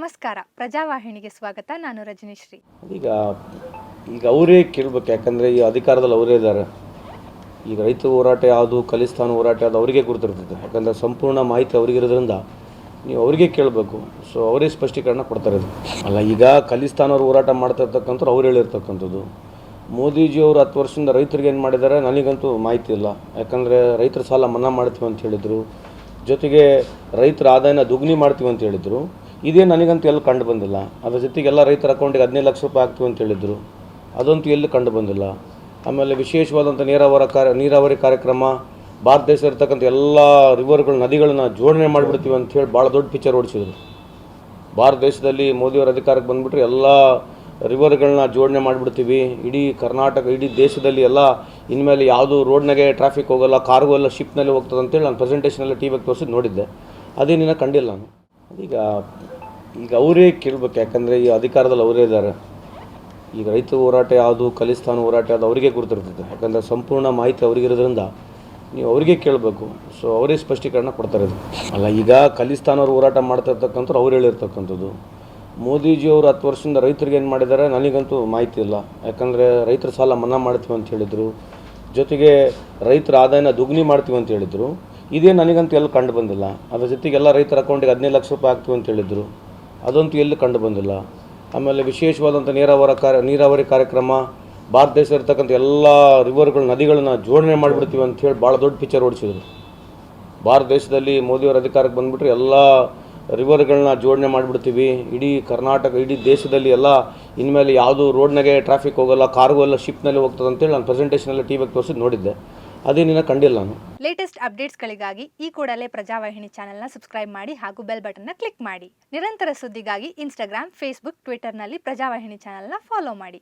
ನಮಸ್ಕಾರ. ಪ್ರಜಾವಾಹಿನಿಗೆ ಸ್ವಾಗತ. ನಾನು ರಜನೀಶ್ರೀ. ಈಗ ಈಗ ಅವರೇ ಕೇಳ್ಬೇಕು. ಯಾಕಂದರೆ ಈ ಅಧಿಕಾರದಲ್ಲಿ ಅವರೇ ಇದ್ದಾರೆ. ಈಗ ರೈತ ಹೋರಾಟ ಯಾವುದು, ಖಲಿಸ್ತಾನ ಹೋರಾಟ ಯಾವುದು ಅವರಿಗೆ ಗುರುತಿರ್ತದೆ. ಯಾಕಂದ್ರೆ ಸಂಪೂರ್ಣ ಮಾಹಿತಿ ಅವರಿಗಿರೋದ್ರಿಂದ ನೀವು ಅವರಿಗೆ ಕೇಳಬೇಕು. ಸೊ ಅವರೇ ಸ್ಪಷ್ಟೀಕರಣ ಕೊಡ್ತಾರೆ ಅಲ್ಲ, ಈಗ ಖಲಿಸ್ತಾನವ್ರು ಹೋರಾಟ ಮಾಡ್ತಾ ಇರ್ತಕ್ಕಂಥವ್ರು ಅವ್ರು ಹೇಳಿರ್ತಕ್ಕಂಥದ್ದು. ಮೋದಿಜಿಯವರು ಹತ್ತು ವರ್ಷದಿಂದ ರೈತರಿಗೆ ಏನು ಮಾಡಿದ್ದಾರೆ, ನನಗಂತೂ ಮಾಹಿತಿ ಇಲ್ಲ. ಯಾಕಂದರೆ ರೈತರ ಸಾಲ ಮನ್ನಾ ಮಾಡ್ತೀವಿ ಅಂತ ಹೇಳಿದರು. ಜೊತೆಗೆ ರೈತರ ಆದಾಯನ ದುಗ್ನಿ ಮಾಡ್ತೀವಿ ಅಂತ ಹೇಳಿದರು. ಇದೇ ನನಗಂತೂ ಎಲ್ಲಿ ಕಂಡು ಬಂದಿಲ್ಲ. ಅದ್ರ ಜೊತೆಗೆ ಎಲ್ಲ ರೈತರ ಅಕೌಂಟಿಗೆ ಹದಿನೈದು ಲಕ್ಷ ರೂಪಾಯಿ ಹಾಕ್ತೀವಿ ಅಂತ ಹೇಳಿದರು. ಅದಂತೂ ಎಲ್ಲಿ ಕಂಡು ಬಂದಿಲ್ಲ. ಆಮೇಲೆ ವಿಶೇಷವಾದಂಥ ನೀರಾವರಿ ಕಾರ್ಯ, ನೀರಾವರಿ ಕಾರ್ಯಕ್ರಮ, ಭಾರತ ದೇಶ ಇರ್ತಕ್ಕಂಥ ಎಲ್ಲ ರಿವರ್ಗಳು ನದಿಗಳನ್ನ ಜೋಡಣೆ ಮಾಡಿಬಿಡ್ತೀವಿ ಅಂತ ಹೇಳಿ ಭಾಳ ದೊಡ್ಡ ಪಿಕ್ಚರ್ ಓಡಿಸಿದ್ರು. ಭಾರತ ದೇಶದಲ್ಲಿ ಮೋದಿಯವರ ಅಧಿಕಾರಕ್ಕೆ ಬಂದುಬಿಟ್ರೆ ಎಲ್ಲ ರಿವರ್ಗಳನ್ನ ಜೋಡಣೆ ಮಾಡಿಬಿಡ್ತೀವಿ. ಇಡೀ ಕರ್ನಾಟಕ, ಇಡೀ ದೇಶದಲ್ಲಿ ಎಲ್ಲ ಇನ್ಮೇಲೆ ಯಾವುದು ರೋಡ್ನಾಗೆ ಟ್ರಾಫಿಕ್ ಹೋಗೋಲ್ಲ ಕಾರ್ಗೂ ಎಲ್ಲ ಶಿಪ್ನಲ್ಲಿ ಹೋಗ್ತದೆ ಅಂತೇಳಿ ನಾನು ಪ್ರೆಸೆಂಟೇಷನಲ್ಲಿ ಟಿ ವಿಗೆ ತೋರಿಸಿ ನೋಡಿದ್ದೆ. ಅದೇನಿನ್ನ ಕಂಡಿಲ್ಲ ನಾನು. ಈಗ ಈಗ ಅವರೇ ಕೇಳ್ಬೇಕು, ಯಾಕಂದರೆ ಈ ಅಧಿಕಾರದಲ್ಲಿ ಅವರೇ ಇದ್ದಾರೆ. ಈಗ ರೈತ ಹೋರಾಟ ಯಾವುದು, ಖಲಿಸ್ತಾನ ಹೋರಾಟ ಯಾವುದು ಅವರಿಗೆ ಗುರುತಿರ್ತದೆ. ಯಾಕಂದರೆ ಸಂಪೂರ್ಣ ಮಾಹಿತಿ ಅವರಿಗಿರೋದ್ರಿಂದ ನೀವು ಅವರಿಗೆ ಕೇಳಬೇಕು. ಸೊ ಅವರೇ ಸ್ಪಷ್ಟೀಕರಣ ಕೊಡ್ತಾರೆ ಇದು. ಅಲ್ಲ, ಈಗ ಖಲಿಸ್ತಾನವ್ರು ಹೋರಾಟ ಮಾಡ್ತಾ ಇರ್ತಕ್ಕಂಥವ್ರು ಅವ್ರು ಹೇಳಿರ್ತಕ್ಕಂಥದ್ದು. ಮೋದಿಜಿಯವರು ಹತ್ತು ವರ್ಷದಿಂದ ರೈತರಿಗೆ ಏನು ಮಾಡಿದ್ದಾರೆ, ನನಗಂತೂ ಮಾಹಿತಿ ಇಲ್ಲ. ಯಾಕಂದರೆ ರೈತರ ಸಾಲ ಮನ್ನಾ ಮಾಡ್ತೀವಿ ಅಂತ ಹೇಳಿದರು. ಜೊತೆಗೆ ರೈತರ ಆದಾಯನ ದುಗ್ನಿ ಮಾಡ್ತೀವಿ ಅಂತ ಹೇಳಿದರು. ಇದೇ ನನಗಂತೂ ಎಲ್ಲಿ ಕಂಡು ಬಂದಿಲ್ಲ. ಅದ್ರ ಜೊತೆಗೆ ಎಲ್ಲ ರೈತರ ಅಕೌಂಟಿಗೆ ಹದಿನೈದು ಲಕ್ಷ ರೂಪಾಯಿ ಹಾಕ್ತೀವಿ ಅಂತ ಹೇಳಿದರು. ಅದಂತೂ ಎಲ್ಲಿ ಕಂಡು ಬಂದಿಲ್ಲ. ಆಮೇಲೆ ವಿಶೇಷವಾದಂಥ ನೀರಾವರಿ ಕಾರ್ಯ, ನೀರಾವರಿ ಕಾರ್ಯಕ್ರಮ, ಭಾರತ ದೇಶ ಇರ್ತಕ್ಕಂಥ ಎಲ್ಲ ರಿವರ್ಗಳು ನದಿಗಳನ್ನ ಜೋಡಣೆ ಮಾಡಿಬಿಡ್ತೀವಿ ಅಂತ ಹೇಳಿ ಭಾಳ ದೊಡ್ಡ ಪಿಚ್ಚರ್ ಓಡಿಸಿದ್ರು. ಭಾರತ ದೇಶದಲ್ಲಿ ಮೋದಿಯವರ ಅಧಿಕಾರಕ್ಕೆ ಬಂದುಬಿಟ್ರೆ ಎಲ್ಲ ರಿವರ್ಗಳನ್ನ ಜೋಡಣೆ ಮಾಡಿಬಿಡ್ತೀವಿ. ಇಡೀ ಕರ್ನಾಟಕ, ಇಡೀ ದೇಶದಲ್ಲಿ ಎಲ್ಲ ಇನ್ಮೇಲೆ ಯಾವುದೂ ರೋಡ್ನಾಗೆ ಟ್ರಾಫಿಕ್ ಹೋಗಲ್ಲ ಕಾರ್ಗೋ ಎಲ್ಲ ಶಿಪ್ನಲ್ಲಿ ಹೋಗ್ತದೆ ಅಂತೇಳಿ ನಾನು ಪ್ರೆಸೆಂಟೇಷನಲ್ಲಿ ಟಿ ವಿಗೆ ತೋರಿಸಿ ನೋಡಿದ್ದೆ. ಅದೇನಿನ್ನ ಕಂಡಿಲ್ಲ ನಾನು. ಲೇಟೆಸ್ಟ್ ಅಪ್ಡೇಟ್ಸ್ಗಳಿಗಾಗಿ ಈ ಕೂಡಲೇ ಪ್ರಜಾವಾಹಿನಿ ಚಾನೆಲ್ನ ಸಬ್ಸ್ಕ್ರೈಬ್ ಮಾಡಿ ಹಾಗೂ ಬೆಲ್ ಬಟನ್ನ ಕ್ಲಿಕ್ ಮಾಡಿ. ನಿರಂತರ ಸುದ್ದಿಗಾಗಿ ಇನ್ಸ್ಟಾಗ್ರಾಮ್ ಫೇಸ್ಬುಕ್ ಟ್ವಿಟರ್ನಲ್ಲಿ ಪ್ರಜಾವಾಹಿನಿ ಚಾನೆಲ್ನ ಫಾಲೋ ಮಾಡಿ.